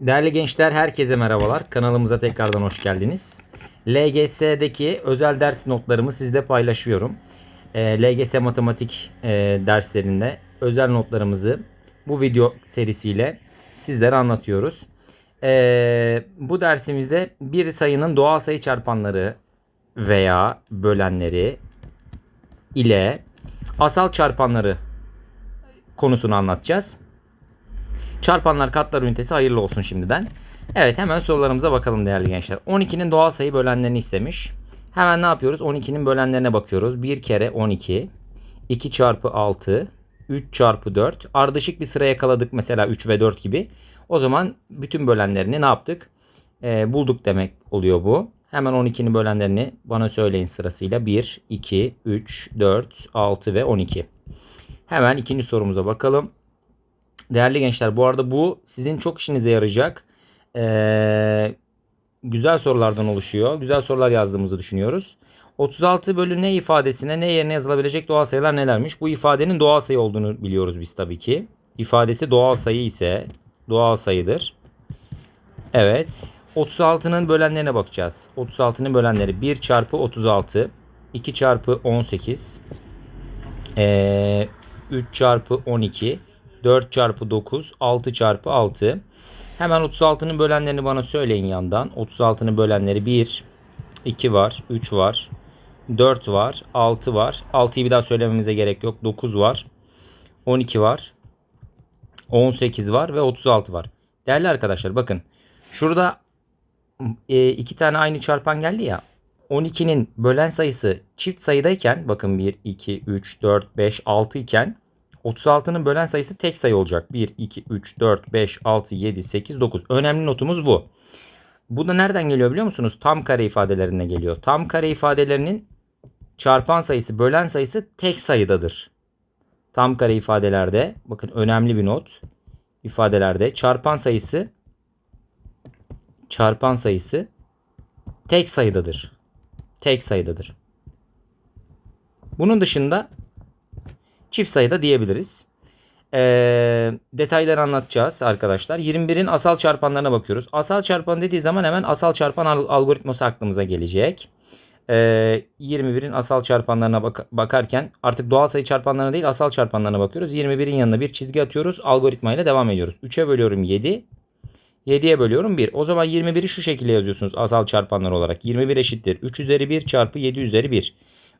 Değerli gençler herkese merhabalar. Kanalımıza tekrardan hoş geldiniz. LGS'deki özel ders notlarımı sizle paylaşıyorum. Ee, LGS matematik e, derslerinde özel notlarımızı bu video serisiyle sizlere anlatıyoruz. Ee, bu dersimizde bir sayının doğal sayı çarpanları veya bölenleri ile asal çarpanları konusunu anlatacağız. Çarpanlar katlar ünitesi hayırlı olsun şimdiden. Evet hemen sorularımıza bakalım değerli gençler. 12'nin doğal sayı bölenlerini istemiş. Hemen ne yapıyoruz? 12'nin bölenlerine bakıyoruz. 1 kere 12. 2 çarpı 6. 3 çarpı 4. Ardışık bir sıra yakaladık mesela 3 ve 4 gibi. O zaman bütün bölenlerini ne yaptık? Ee, bulduk demek oluyor bu. Hemen 12'nin bölenlerini bana söyleyin sırasıyla. 1, 2, 3, 4, 6 ve 12. Hemen ikinci sorumuza bakalım. Değerli gençler bu arada bu sizin çok işinize yarayacak. Ee, güzel sorulardan oluşuyor. Güzel sorular yazdığımızı düşünüyoruz. 36 bölü ne ifadesine ne yerine yazılabilecek doğal sayılar nelermiş? Bu ifadenin doğal sayı olduğunu biliyoruz biz tabii ki. İfadesi doğal sayı ise doğal sayıdır. Evet. 36'nın bölenlerine bakacağız. 36'nın bölenleri 1 çarpı 36, 2 çarpı 18, ee, 3 çarpı 12, 4 çarpı 9, 6 çarpı 6. Hemen 36'nın bölenlerini bana söyleyin yandan. 36'nın bölenleri 1, 2 var, 3 var, 4 var, 6 var. 6'yı bir daha söylememize gerek yok. 9 var, 12 var, 18 var ve 36 var. Değerli arkadaşlar bakın. Şurada e, iki tane aynı çarpan geldi ya. 12'nin bölen sayısı çift sayıdayken bakın 1, 2, 3, 4, 5, 6 iken 36'nın bölen sayısı tek sayı olacak. 1, 2, 3, 4, 5, 6, 7, 8, 9. Önemli notumuz bu. Bu da nereden geliyor biliyor musunuz? Tam kare ifadelerine geliyor. Tam kare ifadelerinin çarpan sayısı, bölen sayısı tek sayıdadır. Tam kare ifadelerde bakın önemli bir not. İfadelerde çarpan sayısı çarpan sayısı tek sayıdadır. Tek sayıdadır. Bunun dışında çift sayıda diyebiliriz. Ee, detayları anlatacağız arkadaşlar. 21'in asal çarpanlarına bakıyoruz. Asal çarpan dediği zaman hemen asal çarpan al- algoritması aklımıza gelecek. Ee, 21'in asal çarpanlarına bak- bakarken artık doğal sayı çarpanlarına değil asal çarpanlarına bakıyoruz. 21'in yanına bir çizgi atıyoruz. Algoritmayla devam ediyoruz. 3'e bölüyorum 7. 7'ye bölüyorum 1. O zaman 21'i şu şekilde yazıyorsunuz asal çarpanlar olarak. 21 eşittir. 3 üzeri 1 çarpı 7 üzeri 1.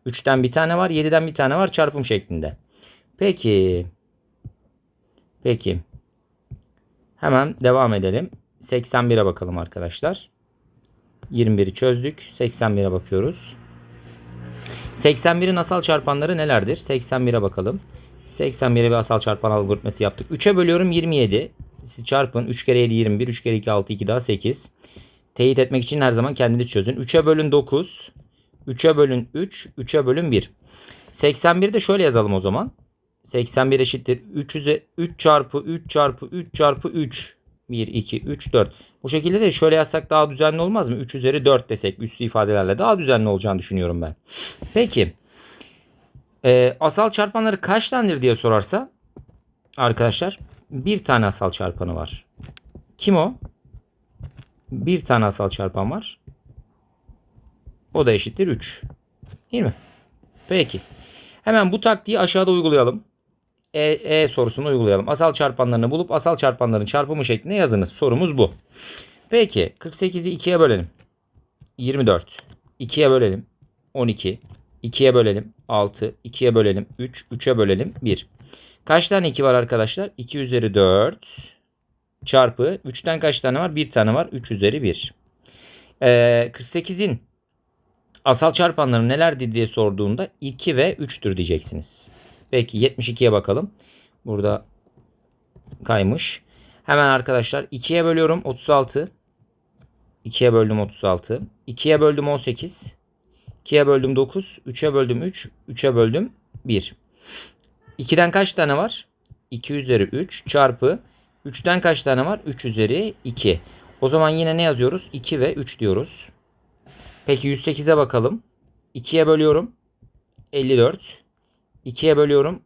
3'ten bir tane var. 7'den bir tane var çarpım şeklinde. Peki. Peki. Hemen devam edelim. 81'e bakalım arkadaşlar. 21'i çözdük. 81'e bakıyoruz. 81'in asal çarpanları nelerdir? 81'e bakalım. 81'e bir asal çarpan algoritması yaptık. 3'e bölüyorum 27. Siz çarpın. 3 kere 7 21. 3 kere 2 6 2 daha 8. Teyit etmek için her zaman kendiniz çözün. 3'e bölün 9. 3'e bölün 3. 3'e bölün 1. 81'i de şöyle yazalım o zaman. 81 eşittir 300'e 3 çarpı 3 çarpı 3 çarpı 3. 1, 2, 3, 4. Bu şekilde de şöyle yazsak daha düzenli olmaz mı? 3 üzeri 4 desek üslü ifadelerle daha düzenli olacağını düşünüyorum ben. Peki. Ee, asal çarpanları kaç tanedir diye sorarsa arkadaşlar bir tane asal çarpanı var. Kim o? Bir tane asal çarpan var. O da eşittir 3. Değil mi? Peki. Hemen bu taktiği aşağıda uygulayalım. E, e sorusunu uygulayalım. Asal çarpanlarını bulup asal çarpanların çarpımı şeklinde yazınız. Sorumuz bu. Peki 48'i 2'ye bölelim. 24. 2'ye bölelim. 12. 2'ye bölelim. 6. 2'ye bölelim. 3. 3'e bölelim. 1. Kaç tane 2 var arkadaşlar? 2 üzeri 4 çarpı 3'ten kaç tane var? 1 tane var. 3 üzeri 1. Ee, 48'in asal çarpanları nelerdi diye sorduğunda 2 ve 3'tür diyeceksiniz. Peki 72'ye bakalım. Burada kaymış. Hemen arkadaşlar 2'ye bölüyorum 36. 2'ye böldüm 36. 2'ye böldüm 18. 2'ye böldüm 9. 3'e böldüm 3. 3'e böldüm 1. 2'den kaç tane var? 2 üzeri 3 çarpı 3'ten kaç tane var? 3 üzeri 2. O zaman yine ne yazıyoruz? 2 ve 3 diyoruz. Peki 108'e bakalım. 2'ye bölüyorum. 54. 2'ye bölüyorum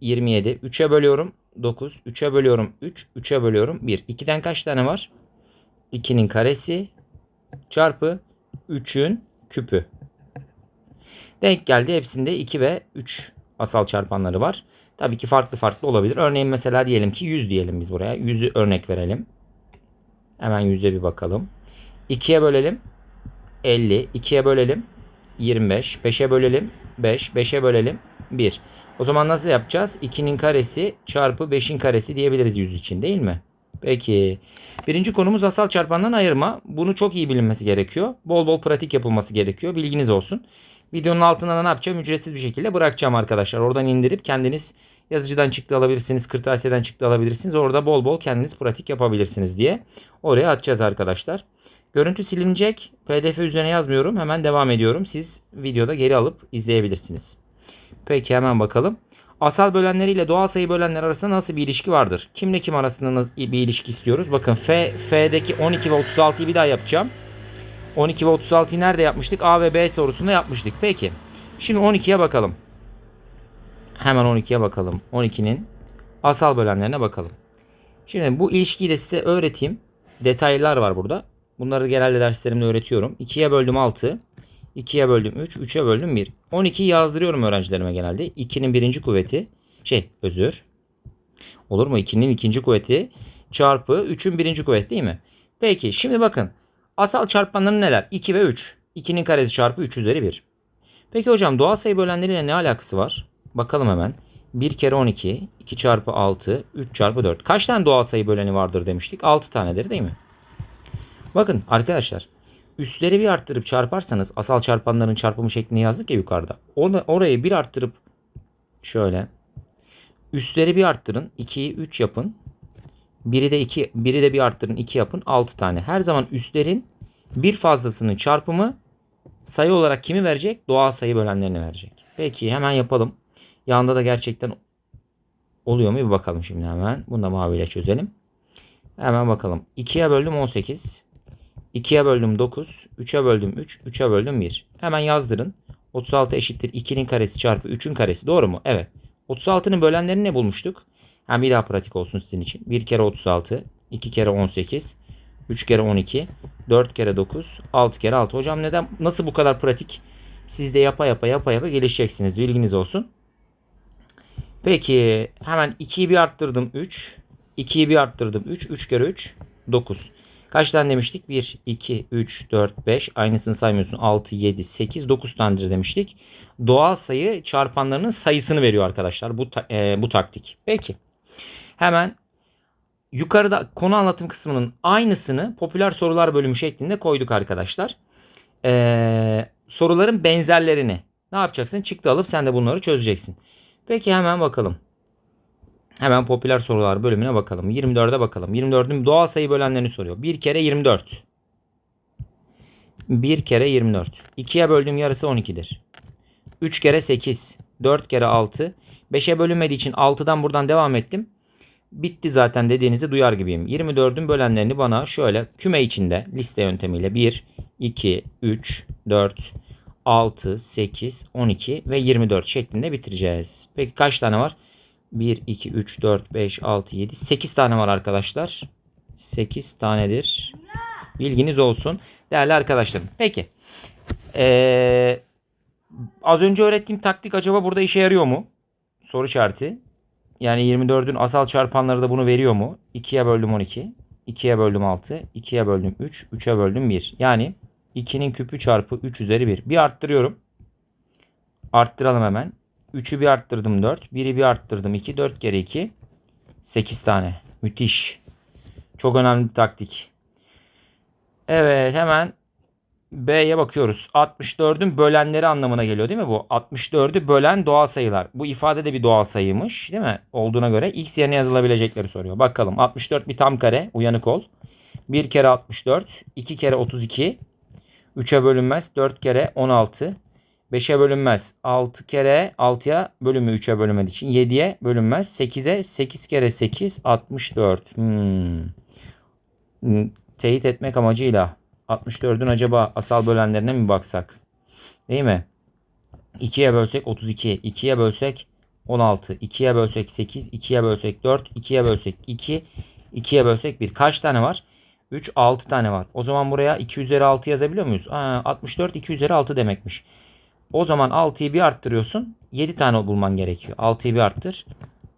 27. 3'e bölüyorum 9. 3'e bölüyorum 3. 3'e bölüyorum 1. 2'den kaç tane var? 2'nin karesi çarpı 3'ün küpü. Denk geldi. Hepsinde 2 ve 3 asal çarpanları var. Tabii ki farklı farklı olabilir. Örneğin mesela diyelim ki 100 diyelim biz buraya. 100'ü örnek verelim. Hemen 100'e bir bakalım. 2'ye bölelim. 50. 2'ye bölelim. 25. 5'e bölelim. 5. 5'e bölelim. 1. O zaman nasıl yapacağız? 2'nin karesi çarpı 5'in karesi diyebiliriz 100 için değil mi? Peki. Birinci konumuz asal çarpandan ayırma. Bunu çok iyi bilinmesi gerekiyor. Bol bol pratik yapılması gerekiyor. Bilginiz olsun. Videonun altına da ne yapacağım? Ücretsiz bir şekilde bırakacağım arkadaşlar. Oradan indirip kendiniz yazıcıdan çıktı alabilirsiniz. Kırtasiyeden çıktı alabilirsiniz. Orada bol bol kendiniz pratik yapabilirsiniz diye. Oraya atacağız arkadaşlar. Görüntü silinecek. PDF üzerine yazmıyorum. Hemen devam ediyorum. Siz videoda geri alıp izleyebilirsiniz. Peki hemen bakalım. Asal bölenleriyle doğal sayı bölenler arasında nasıl bir ilişki vardır? Kimle kim arasında bir ilişki istiyoruz? Bakın F, F'deki 12 ve 36'yı bir daha yapacağım. 12 ve 36'yı nerede yapmıştık? A ve B sorusunda yapmıştık. Peki. Şimdi 12'ye bakalım. Hemen 12'ye bakalım. 12'nin asal bölenlerine bakalım. Şimdi bu ilişkiyi de size öğreteyim. Detaylar var burada. Bunları genelde derslerimde öğretiyorum. 2'ye böldüm 6. 2'ye böldüm 3. 3'e böldüm 1. 12'yi yazdırıyorum öğrencilerime genelde. 2'nin birinci kuvveti. Şey özür. Olur mu? 2'nin ikinci kuvveti çarpı 3'ün birinci kuvveti değil mi? Peki şimdi bakın. Asal çarpanları neler? 2 ve 3. 2'nin karesi çarpı 3 üzeri 1. Peki hocam doğal sayı bölenleriyle ne alakası var? Bakalım hemen. 1 kere 12, 2 çarpı 6, 3 çarpı 4. Kaç tane doğal sayı böleni vardır demiştik? 6 tanedir değil mi? Bakın arkadaşlar. Üstleri bir arttırıp çarparsanız asal çarpanların çarpımı şeklinde yazdık ya yukarıda. Or orayı bir arttırıp şöyle. Üstleri bir arttırın. 2'yi 3 yapın. Biri de 2, biri de bir arttırın 2 yapın 6 tane. Her zaman üstlerin bir fazlasının çarpımı sayı olarak kimi verecek? Doğal sayı bölenlerini verecek. Peki hemen yapalım. Yanında da gerçekten oluyor mu bir bakalım şimdi hemen. Bunu da maviyle çözelim. Hemen bakalım. 2'ye böldüm 18. 2'ye böldüm 9. 3'e böldüm 3. 3'e böldüm 1. Hemen yazdırın. 36 eşittir 2'nin karesi çarpı 3'ün karesi. Doğru mu? Evet. 36'nın bölenlerini ne bulmuştuk? Hem bir daha pratik olsun sizin için. 1 kere 36. 2 kere 18. 3 kere 12. 4 kere 9. 6 kere 6. Hocam neden? Nasıl bu kadar pratik? Siz de yapa yapa yapa yapa gelişeceksiniz. Bilginiz olsun. Peki hemen 2'yi bir arttırdım 3. 2'yi bir arttırdım 3. 3 kere 3 9. Kaç tane demiştik? 1, 2, 3, 4, 5. Aynısını saymıyorsun. 6, 7, 8, 9 tanedir demiştik. Doğal sayı çarpanlarının sayısını veriyor arkadaşlar. Bu, e, bu taktik. Peki. Hemen yukarıda konu anlatım kısmının aynısını popüler sorular bölümü şeklinde koyduk arkadaşlar. Ee, soruların benzerlerini ne yapacaksın? Çıktı alıp sen de bunları çözeceksin. Peki hemen bakalım. Hemen popüler sorular bölümüne bakalım. 24'e bakalım. 24'ün doğal sayı bölenlerini soruyor. 1 kere 24. 1 kere 24. 2'ye böldüğüm yarısı 12'dir. 3 kere 8. 4 kere 6. 5'e bölünmediği için 6'dan buradan devam ettim. Bitti zaten dediğinizi duyar gibiyim. 24'ün bölenlerini bana şöyle küme içinde liste yöntemiyle 1, 2, 3, 4, 6, 8, 12 ve 24 şeklinde bitireceğiz. Peki kaç tane var? 1, 2, 3, 4, 5, 6, 7, 8 tane var arkadaşlar. 8 tanedir. Bilginiz olsun. Değerli arkadaşlarım. Peki. Ee, az önce öğrettiğim taktik acaba burada işe yarıyor mu? Soru işareti. Yani 24'ün asal çarpanları da bunu veriyor mu? 2'ye böldüm 12. 2'ye böldüm 6. 2'ye böldüm 3. 3'e böldüm 1. Yani 2'nin küpü çarpı 3 üzeri 1. Bir arttırıyorum. Arttıralım hemen. 3'ü bir arttırdım 4. 1'i bir arttırdım 2. 4 kere 2. 8 tane. Müthiş. Çok önemli bir taktik. Evet hemen B'ye bakıyoruz. 64'ün bölenleri anlamına geliyor değil mi bu? 64'ü bölen doğal sayılar. Bu ifade de bir doğal sayıymış değil mi? Olduğuna göre x yerine yazılabilecekleri soruyor. Bakalım 64 bir tam kare. Uyanık ol. 1 kere 64. 2 kere 32. 3'e bölünmez. 4 kere 16. 5'e bölünmez. 6 kere 6'ya bölümü 3'e bölünmediği için 7'ye bölünmez. 8'e 8 kere 8 64. Hmm. Teyit etmek amacıyla 64'ün acaba asal bölenlerine mi baksak? Değil mi? 2'ye bölsek 32, 2'ye bölsek 16, 2'ye bölsek 8, 2'ye bölsek 4, 2'ye bölsek 2, 2'ye bölsek 1. Kaç tane var? 3, 6 tane var. O zaman buraya 2 üzeri 6 yazabiliyor muyuz? Aa, 64 2 üzeri 6 demekmiş. O zaman 6'yı bir arttırıyorsun. 7 tane bulman gerekiyor. 6'yı bir arttır.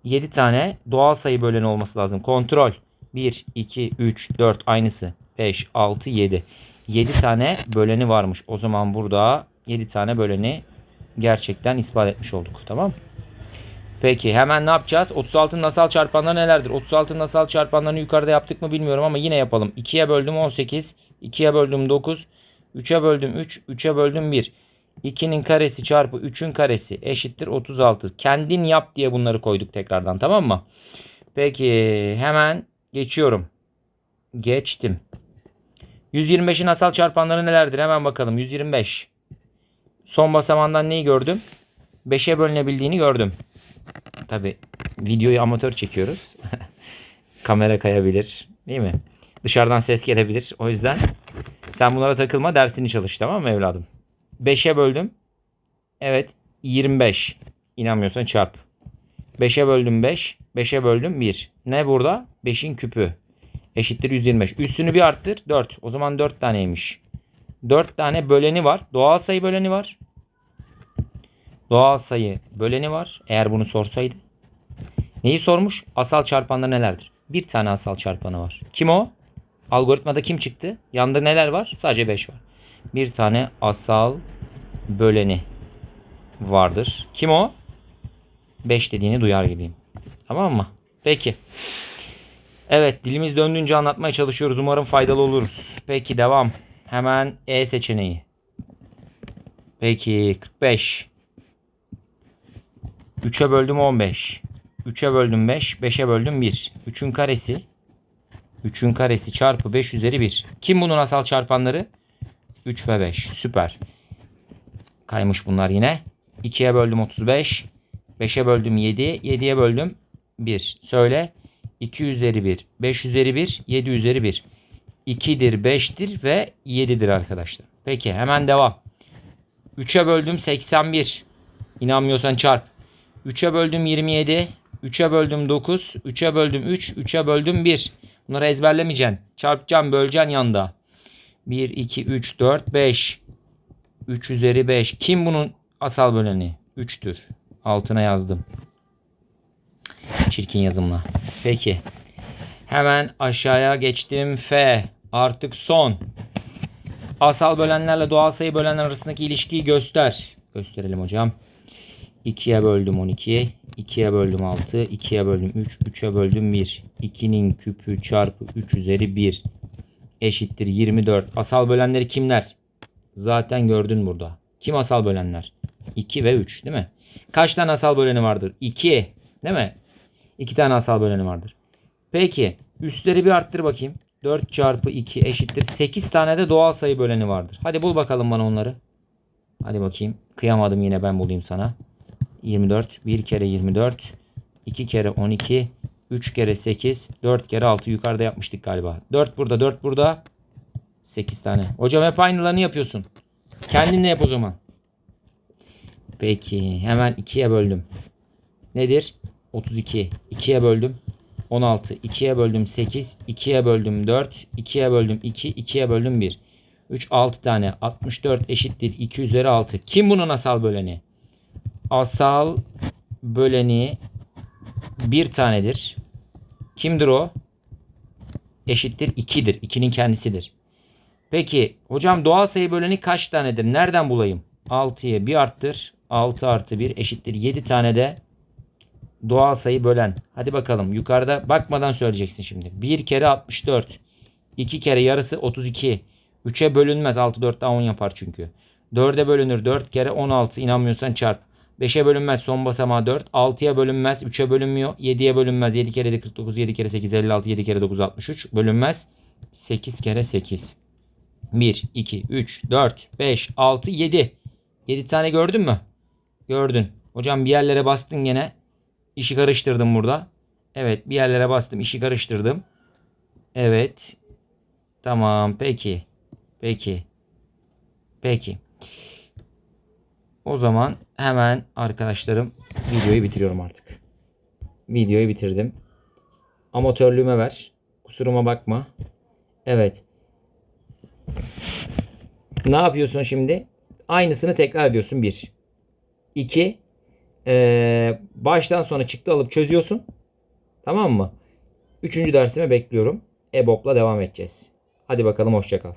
7 tane doğal sayı böleni olması lazım. Kontrol. 1, 2, 3, 4 aynısı. 5, 6, 7. 7 tane böleni varmış. O zaman burada 7 tane böleni gerçekten ispat etmiş olduk. Tamam? Peki hemen ne yapacağız? 36'nın asal çarpanları nelerdir? 36'nın asal çarpanlarını yukarıda yaptık mı bilmiyorum ama yine yapalım. 2'ye böldüm 18, 2'ye böldüm 9, 3'e böldüm 3, 3'e böldüm 1. 2'nin karesi çarpı 3'ün karesi eşittir 36. Kendin yap diye bunları koyduk tekrardan tamam mı? Peki hemen geçiyorum. Geçtim. 125'in asal çarpanları nelerdir? Hemen bakalım. 125. Son basamağından neyi gördüm? 5'e bölünebildiğini gördüm. Tabi videoyu amatör çekiyoruz. Kamera kayabilir. Değil mi? Dışarıdan ses gelebilir. O yüzden sen bunlara takılma dersini çalış tamam mı evladım? 5'e böldüm. Evet 25. İnanmıyorsan çarp. 5'e böldüm 5. 5'e böldüm 1. Ne burada? 5'in küpü. Eşittir 125. Üstünü bir arttır. 4. O zaman 4 taneymiş. 4 tane böleni var. Doğal sayı böleni var. Doğal sayı böleni var. Eğer bunu sorsaydı. Neyi sormuş? Asal çarpanlar nelerdir? Bir tane asal çarpanı var. Kim o? Algoritmada kim çıktı? Yanında neler var? Sadece 5 var. Bir tane asal böleni vardır. Kim o? 5 dediğini duyar gibiyim. Tamam mı? Peki. Evet dilimiz döndüğünce anlatmaya çalışıyoruz. Umarım faydalı oluruz. Peki devam. Hemen E seçeneği. Peki 45. 3'e böldüm 15. 3'e böldüm 5. 5'e böldüm 1. 3'ün karesi. 3'ün karesi çarpı 5 üzeri 1. Kim bunun asal çarpanları? 3 ve 5. Süper. Kaymış bunlar yine. 2'ye böldüm 35. 5'e böldüm 7. 7'ye böldüm 1. Söyle. 2 üzeri 1. 5 üzeri 1. 7 üzeri 1. 2'dir, 5'tir ve 7'dir arkadaşlar. Peki hemen devam. 3'e böldüm 81. İnanmıyorsan çarp. 3'e böldüm 27. 3'e böldüm 9. 3'e böldüm 3. 3'e böldüm 1. Bunları ezberlemeyeceksin. Çarpacaksın, böleceksin yanda. 1, 2, 3, 4, 5. 3 üzeri 5. Kim bunun asal böleni? 3'tür. Altına yazdım. Çirkin yazımla. Peki. Hemen aşağıya geçtim. F. Artık son. Asal bölenlerle doğal sayı bölenler arasındaki ilişkiyi göster. Gösterelim hocam. 2'ye böldüm 12. 2'ye böldüm 6. 2'ye böldüm 3. 3'e böldüm 1. 2'nin küpü çarpı 3 üzeri 1 eşittir 24. Asal bölenleri kimler? Zaten gördün burada. Kim asal bölenler? 2 ve 3 değil mi? Kaç tane asal böleni vardır? 2 değil mi? 2 tane asal böleni vardır. Peki üstleri bir arttır bakayım. 4 çarpı 2 eşittir. 8 tane de doğal sayı böleni vardır. Hadi bul bakalım bana onları. Hadi bakayım. Kıyamadım yine ben bulayım sana. 24. 1 kere 24. 2 kere 12. 3 kere 8. 4 kere 6 yukarıda yapmıştık galiba. 4 burada 4 burada. 8 tane. Hocam hep aynılarını yapıyorsun. Kendin de yap o zaman. Peki hemen 2'ye böldüm. Nedir? 32. 2'ye böldüm. 16. 2'ye böldüm 8. 2'ye böldüm 4. 2'ye böldüm 2. 2'ye böldüm 1. 3 6 tane. 64 eşittir 2 üzeri 6. Kim bunun asal böleni? Asal böleni bir tanedir. Kimdir o? Eşittir 2'dir. 2'nin kendisidir. Peki hocam doğal sayı böleni kaç tanedir? Nereden bulayım? 6'ya bir arttır. 6 artı 1 eşittir 7 tane de doğal sayı bölen. Hadi bakalım yukarıda bakmadan söyleyeceksin şimdi. 1 kere 64. 2 kere yarısı 32. 3'e bölünmez. 6 4 daha 10 yapar çünkü. 4'e bölünür. 4 kere 16 inanmıyorsan çarp. 5'e bölünmez son basamağı 4. 6'ya bölünmez. 3'e bölünmüyor. 7'ye bölünmez. 7 kere 7 49. 7 kere 8 56. 7 kere 9 63. Bölünmez. 8 kere 8. 1, 2, 3, 4, 5, 6, 7. 7 tane gördün mü? Gördün. Hocam bir yerlere bastın gene. İşi karıştırdım burada. Evet bir yerlere bastım. işi karıştırdım. Evet. Tamam peki. Peki. Peki. O zaman hemen arkadaşlarım videoyu bitiriyorum artık. Videoyu bitirdim. Amatörlüğüme ver. Kusuruma bakma. Evet. Ne yapıyorsun şimdi? Aynısını tekrar ediyorsun. 1. 2. Ee, baştan sona çıktı alıp çözüyorsun. Tamam mı? Üçüncü dersime bekliyorum. EBOB'la devam edeceğiz. Hadi bakalım hoşça kal.